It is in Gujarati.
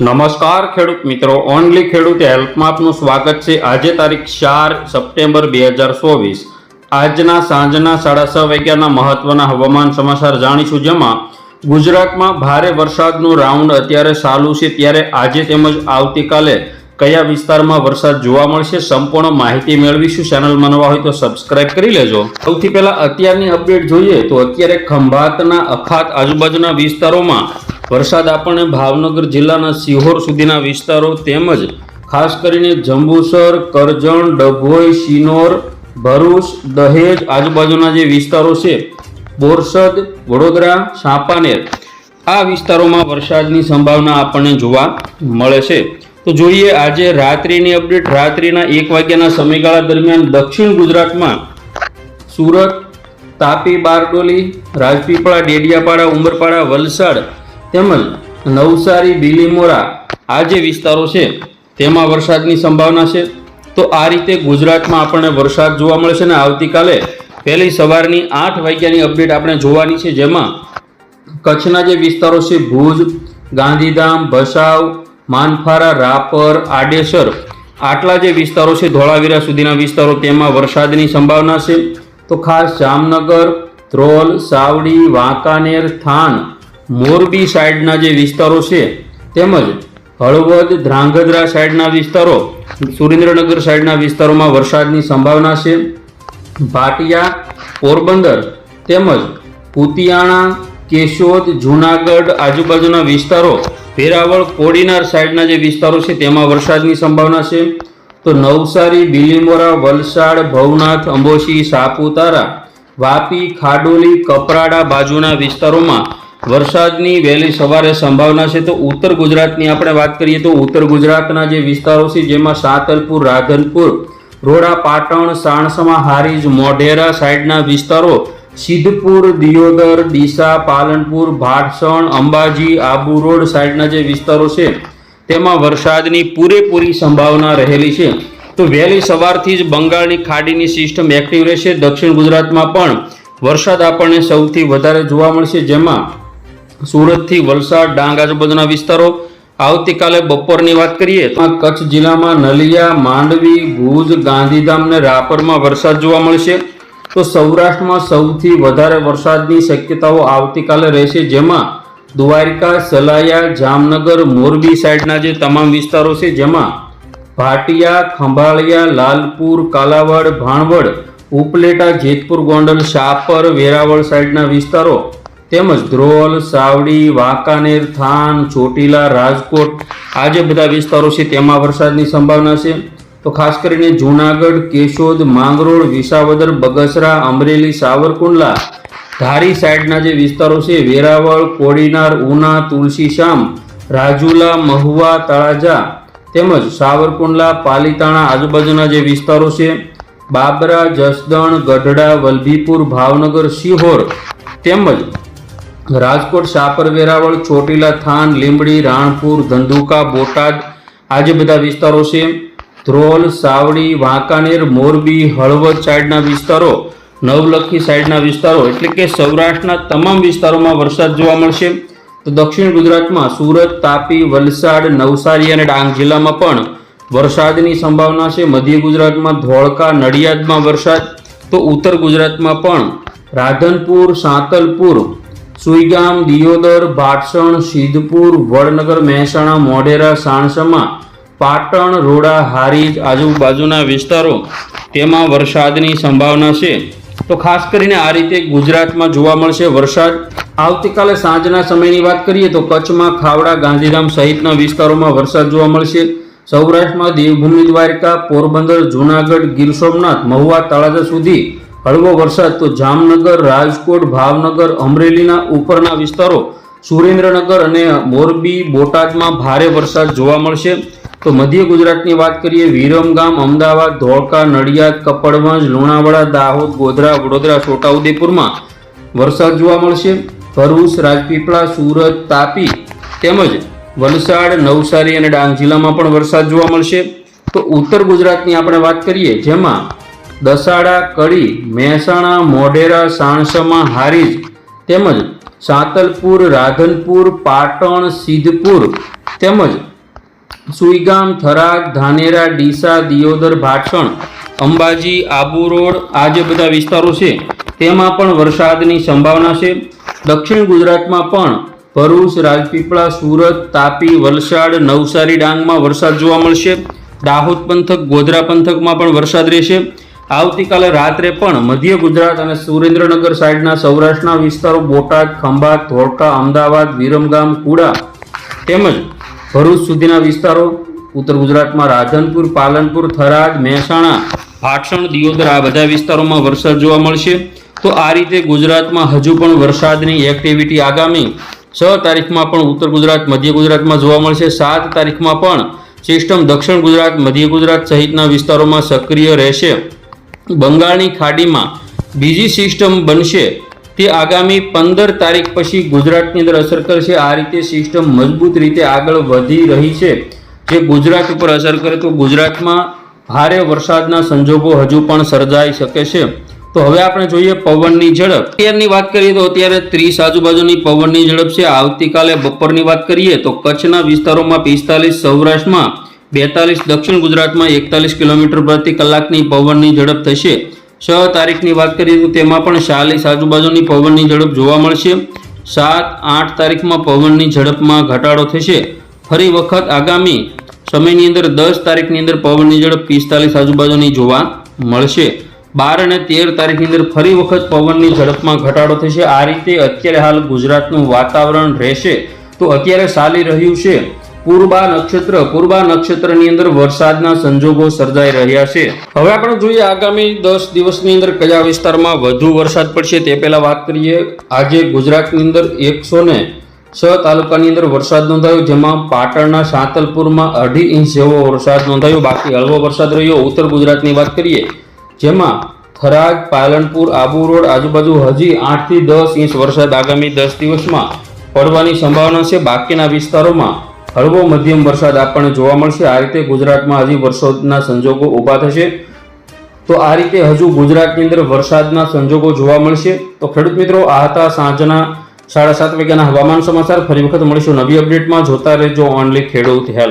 નમસ્કાર ખેડૂત મિત્રો, ઓનલી ખેડૂત હેલ્પમાં આપનું સ્વાગત છે. આજે તારીખ ચાર સપ્ટેમ્બર બે હજાર ચોવીસ. આજના સાંજના સાડા છ વાગ્યાના મહત્વના હવામાન સમાચાર જાણીશું, જેમાં ગુજરાતમાં ભારે વરસાદનું રાઉન્ડ અત્યારે ચાલુ છે. ત્યારે આજે તેમજ આવતીકાલે કયા વિસ્તારમાં વરસાદ જોવા મળશે સંપૂર્ણ માહિતી મેળવીશું. ચેનલમાં નવા હોય તો સબસ્ક્રાઇબ કરી લેજો. સૌથી પહેલા અત્યારની અપડેટ જોઈએ તો અત્યારે ખંભાતના, અખાત, આજુબાજુના વિસ્તારોમાં વરસાદ આપણને ભાવનગર જિલ્લાના સિહોર સુધીના વિસ્તારો તેમજ ખાસ કરીને જંબુસર, કરજણ, ડભોઈ, શિનોર, ભરૂચ, દહેજ આજુબાજુના જે વિસ્તારો છે, બોરસદ, વડોદરા, સાપાનેર, આ વિસ્તારોમાં વરસાદની સંભાવના આપણને જોવા મળે છે. તો જોઈએ આજે રાત્રિની અપડેટ. રાત્રિના એક વાગ્યાના સમયગાળા દરમિયાન દક્ષિણ ગુજરાતમાં સુરત, તાપી, બારડોલી, રાજપીપળા, ડેડિયાપાડા, ઉમરપાડા, વલસાડ તેમજ નવસારી બીલીમોરા આ જે વિસ્તારો છે, તેમાં વરસાદની સંભાવના છે. તો આ રીતે ગુજરાતમાં આપણને વરસાદ જોવા મળશે ને આવતીકાલે પહેલી સવારની આઠ વાગ્યાની અપડેટ આપણે જોવાની છે, જેમાં કચ્છના જે વિસ્તારો છે, ભુજ, ગાંધીધામ, ભસાવ, માનફારા, રાપર, આડેસર આટલા જે વિસ્તારો છે, ધોળાવીરા સુધીના વિસ્તારો, તેમાં વરસાદની સંભાવના છે. તો ખાસ જામનગર, ધ્રોલ, સાવડી, વાંકાનેર, થાન મોરબી સાઈડના જે વિસ્તારો છે, તેમજ હળવદ, ધ્રાંગધ્રા સાઈડના વિસ્તારો, સુરેન્દ્રનગર સાઈડના વિસ્તારોમાં વરસાદની સંભાવના છે. ભાટિયા, પોરબંદર તેમજ કુતિયાણા કેશોદ, જૂનાગઢ આજુબાજુના વિસ્તારો, વેરાવળ, કોડીનાર સાઈડના જે વિસ્તારો છે, તેમાં વરસાદની સંભાવના છે. તો નવસારી, બિલીમોરા, વલસાડ, ભવનાથ, અંબોશી, સાપુતારા, વાપી, ખાડોલી, કપરાડા બાજુના વિસ્તારોમાં વરસાદની વહેલી સવારે સંભાવના છે તો ઉત્તર ગુજરાતની આપણે વાત કરીએ તો ઉત્તર ગુજરાતના જે વિસ્તારો છે, જેમાં સાતલપુર, રાધનપુર રોડા પાટણ, સાણસમા, હારીજ, મોઢેરા સાઈડના વિસ્તારો સિદ્ધપુર, દિયોદર, ડીસા, પાલનપુર, ભાટસણ, અંબાજી, આબુ રોડ સાઈડના જે વિસ્તારો છે, તેમાં વરસાદની પૂરેપૂરી સંભાવના રહેલી છે. તો વહેલી સવારથી જ બંગાળની ખાડીની સિસ્ટમ એક્ટિવ રહેશે. દક્ષિણ ગુજરાતમાં પણ વરસાદ આપણને સૌથી વધારે જોવા મળશે, જેમાં સુરતથી વલસાડ, ડાંગ આજુબાજુના વિસ્તારો. આવતીકાલે બપોરની વાત કરીએ તો કચ્છ જિલ્લામાં નલિયા, માંડવી, ભુજ, ગાંધીધામ ને રાપરમાં વરસાદ જોવા મળશે. તો સૌરાષ્ટ્રમાં સૌથી વધારે વરસાદની શક્યતાઓ આવતીકાલે રહેશે, જેમાં દ્વારકા, સલાયા, જામનગર, મોરબી સાઈડના જે તમામ વિસ્તારો છે, જેમાં ભાટિયા, ખંભાળિયા, લાલપુર, કાલાવાડ, ભાણવડ, ઉપલેટા, જેતપુર, ગોંડલ, શાપર, વેરાવળ સાઈડના વિસ્તારો તેમજ ધ્રોલ, સાવડી, વાંકાનેર, થાન, ચોટીલા, રાજકોટ આ જે બધા વિસ્તારો છે તેમાં વરસાદની સંભાવના છે. તો ખાસ કરીને જૂનાગઢ, કેશોદ, માંગરોળ, વિસાવદર, બગસરા, અમરેલી, સાવરકુંડલા, ધારી સાઈડના જે વિસ્તારો છે વેરાવળ, કોડીનાર, ઉના તુલસીશ્યામ રાજુલા, મહુવા, તળાજા તેમજ સાવરકુંડલા, પાલીતાણા આજુબાજુના જે વિસ્તારો છે બાબરા, જસદણ, ગઢડા, વલભીપુર, ભાવનગર સિહોર તેમજ રાજકોટ શાપર વેરાવળ, ચોટીલા, થાન, લીંબડી, રાણપુર, ધંધુકા, બોટાદ આ જે બધા વિસ્તારો છે. ધ્રોલ, સાવડી, વાંકાનેર, મોરબી, હળવદ સાઈડના વિસ્તારો, નવલખી સાઈડના વિસ્તારો એટલે કે સૌરાષ્ટ્રના તમામ વિસ્તારોમાં વરસાદ જોવા મળશે. તો દક્ષિણ ગુજરાતમાં સુરત, તાપી, વલસાડ, નવસારી અને ડાંગ જિલ્લામાં પણ વરસાદની સંભાવના છે. મધ્ય ગુજરાતમાં ધોળકા, નડિયાદમાં વરસાદ. તો ઉત્તર ગુજરાતમાં પણ રાધનપુર, સાંતલપુર સુઈગામ, દિયોદર ભાટસણ સિદ્ધપુર, વડનગર, મહેસાણા, મોઢેરા, સાણસમા પાટણ, રોડા, હારીજ આજુબાજુના વિસ્તારો તેમાં વરસાદની સંભાવના છે. તો ખાસ કરીને આ રીતે ગુજરાતમાં જોવા મળશે વરસાદ. આવતીકાલે સાંજના સમયની વાત કરીએ તો કચ્છમાં ખાવડા, ગાંધીધામ સહિતના વિસ્તારોમાં વરસાદ જોવા મળશે. સૌરાષ્ટ્રમાં દેવભૂમિ દ્વારકા, પોરબંદર, જૂનાગઢ, ગીર સોમનાથ, મહુવા, તળાજા સુધી હળવો વરસાદ તો જામનગર, રાજકોટ, ભાવનગર, અમરેલીના ઉપરના વિસ્તારો, સુરેન્દ્રનગર અને મોરબી, બોટાદમાં ભારે વરસાદ જોવા મળશે. તો મધ્ય ગુજરાતની વાત કરીએ વિરમગામ અમદાવાદ, ધોળકા, નડિયાદ, કપડવંજ, લુણાવાડા, દાહોદ, ગોધરા, વડોદરા, છોટાઉદેપુરમાં વરસાદ જોવા મળશે. ભરૂચ, રાજપીપળા, સુરત, તાપી તેમજ વલસાડ, નવસારી અને ડાંગ જિલ્લામાં પણ વરસાદ જોવા મળશે. તો ઉત્તર ગુજરાતની આપણે વાત કરીએ, જેમાં દસાડા કડી, મહેસાણા, મોઢેરા, સાણસમા હારીજ, તેમજ સાતલપુર, રાધનપુર, પાટણ, સિદ્ધપુર, તેમજ સુઈગામ, થરાદ, ધાનેરા, ડીસા, દિયોદર, ભાટસણ, અંબાજી, આબુ રોડ, આ જે બધા વિસ્તારો છે, તેમાં પણ વરસાદની સંભાવના છે. દક્ષિણ ગુજરાતમાં પણ ભરૂચ, રાજપીપળા, સુરત, તાપી, વલસાડ, નવસારી ડાંગમાં વરસાદ જોવા મળશે. દાહોદ પંથક, ગોધરા પંથકમાં પણ વરસાદ રહેશે. આવતીકાલે રાત્રે પણ મધ્ય ગુજરાત અને સુરેન્દ્રનગર સાઈડના સૌરાષ્ટ્રના વિસ્તારો બોટાદ, ખંભાત, ધોળકા, અમદાવાદ, વિરમગામ, કુડા તેમજ ભરૂચ સુધીના વિસ્તારો ઉત્તર ગુજરાતમાં રાધનપુર, પાલનપુર, થરાદ, મહેસાણા, ભાટસણ, દિયોદર આ બધા વિસ્તારોમાં વરસાદ જોવા મળશે. તો આ રીતે ગુજરાતમાં હજુ પણ વરસાદની એક્ટિવિટી આગામી છ તારીખમાં પણ ઉત્તર ગુજરાત, મધ્ય ગુજરાતમાં જોવા મળશે. સાત તારીખમાં પણ સિસ્ટમ દક્ષિણ ગુજરાત, મધ્ય ગુજરાત સહિતના વિસ્તારોમાં સક્રિય રહેશે. બંગાળની ખાડીમાં બીજી સિસ્ટમ બનશે તે આગામી પંદર તારીખ પછી ગુજરાતની અંદર અસર કરશે. આ રીતે સિસ્ટમ મજબૂત રીતે આગળ વધી રહી છે. જે ગુજરાત ઉપર અસર કરે તો ગુજરાતમાં ભારે વરસાદના સંજોગો હજુ પણ સર્જાઈ શકે છે. તો હવે આપણે જોઈએ પવનની ઝડપ. અત્યારની વાત કરીએ તો અત્યારે ત્રીસ આજુબાજુની પવનની ઝડપ છે. આવતીકાલે બપોરની વાત કરીએ તો કચ્છના વિસ્તારોમાં પિસ્તાલીસ, સૌરાષ્ટ્રમાં બેતાલીસ દક્ષિણ ગુજરાતમાં એકતાલીસ કિલોમીટર પ્રતિ કલાકની પવનની ઝડપ થશે. છ તારીખની વાત કરીએ તો તેમાં પણ ચાલીસ આજુબાજુની પવનની ઝડપ જોવા મળશે. સાત, આઠ તારીખમાં પવનની ઝડપમાં ઘટાડો થશે. ફરી વખત આગામી સમયની અંદર દસ તારીખની અંદર પવનની ઝડપ પિસ્તાલીસ આજુબાજુની જોવા મળશે. બાર અને તેર તારીખની અંદર ફરી વખત પવનની ઝડપમાં ઘટાડો થશે. આ રીતે અત્યારે હાલ ગુજરાતનું વાતાવરણ રહેશે. તો અત્યારે ચાલી રહ્યું છે. પૂર્વા નક્ષત્ર પૂર્વા નક્ષત્રની અંદર વરસાદના સંજોગો સર્જાઈ રહ્યા છે. હવે આપણે જોઈએ આગામી દસ દિવસની અંદર કયા વિસ્તારમાં વધુ વરસાદ પડશે તે પહેલા વાત કરીએ. આજે ગુજરાતની અંદર એકસો ને છ તાલુકાની અંદર વરસાદ નોંધાયો, જેમાં પાટણના સાંતલપુરમાં અઢી ઇંચ જેવો વરસાદ નોંધાયો. બાકી હળવો વરસાદ રહ્યો. ઉત્તર ગુજરાતની વાત કરીએ, જેમાં થરાદ, પાલનપુર, આબુ રોડ આજુબાજુ હજી આઠથી દસ ઇંચ વરસાદ આગામી દસ દિવસમાં પડવાની સંભાવના છે. બાકીના વિસ્તારોમાં હળવો મધ્યમ વરસાદ આપણને જોવા મળશે. આ રીતે ગુજરાતમાં હજી વરસાદના સંજોગો ઊભા થશે. તો આ રીતે હજુ ગુજરાતની અંદર વરસાદના સંજોગો જોવા મળશે. તો ખેડૂત મિત્રો, આ હતા સાંજના સાડા સાત વાગ્યાના હવામાન સમાચાર. ફરી વખત મળીશું નવી અપડેટમાં. જોતા રહેજો ઓનલી ખેડૂત હેલ્પ